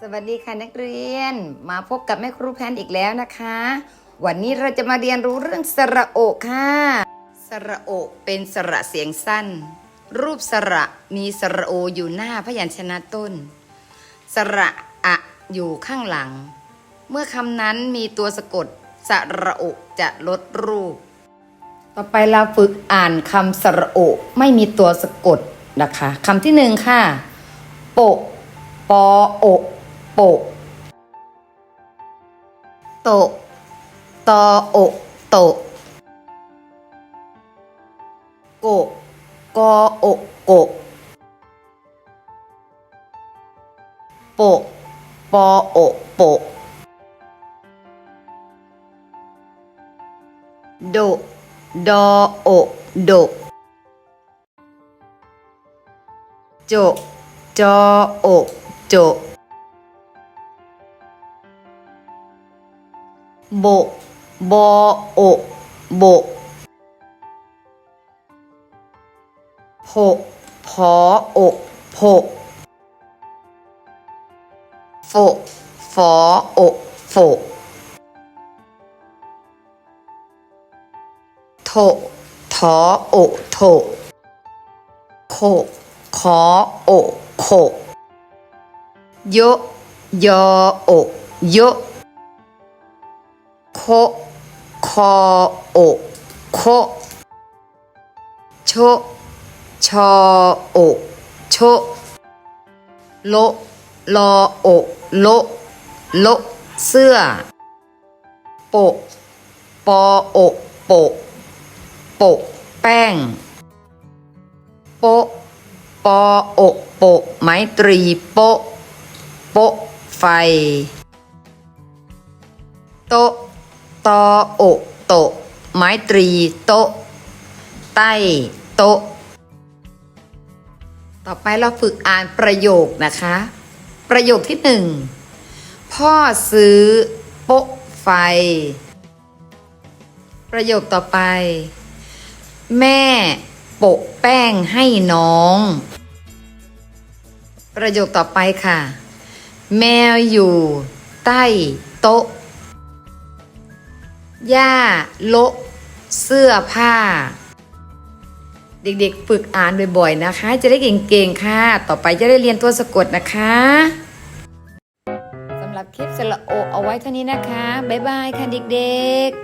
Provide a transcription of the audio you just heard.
สวัสดีค่ะนักเรียน มาพบกับแม่ครูแพนอีกแล้วนะคะ วันนี้เราจะมาเรียนรู้เรื่องสระโอค่ะ สระโอเป็นสระเสียงสั้น รูปสระมีสระโออยู่หน้าพยัญชนะต้น สระอะอยู่ข้างหลัง เมื่อคำนั้นมีตัวสะกด สระโอจะลดรูป ต่อไปเราฝึกอ่านคำสระโอไม่มีตัวสะกดนะคะคำที่หนึ่งค่ะ โป ปอโอ โปะโตะตอโอโตโกะกอโอโกโปะปอโอโปะโดะดอโอโดโจจอโอโจ โบบโอโบโผพอโอะโผโฟฟอโอโฟโถทอโอะโถโคขอโอโขโยยอโอโย โคคอโอโคโชชอโอโชโลลอโอโลโลเสื้อ โปะปอโอโปโปแป้ง โปะปอโอโปไม้ตรีโปโปไฟ โต ตอโอโตไม้ตรีโตใต้โตต่อไปเราฝึกอ่านประโยคนะคะ ประโยคที่หนึ่งพ่อซื้อโป๊ะไฟ ประโยคต่อไป แม่โปะแป้งให้น้อง ประโยคต่อไปค่ะ แมวอยู่ใต้โต๊ะ หญ้าโละเสื้อผ้า เด็กๆ ฝึกอ่านบ่อยๆนะคะ จะได้เก่งๆค่ะ ต่อไปจะได้เรียนตัวสะกดนะคะสำหรับคลิปสละโอเอาไว้เท่านี้นะคะ บ๊ายบายค่ะเด็กๆ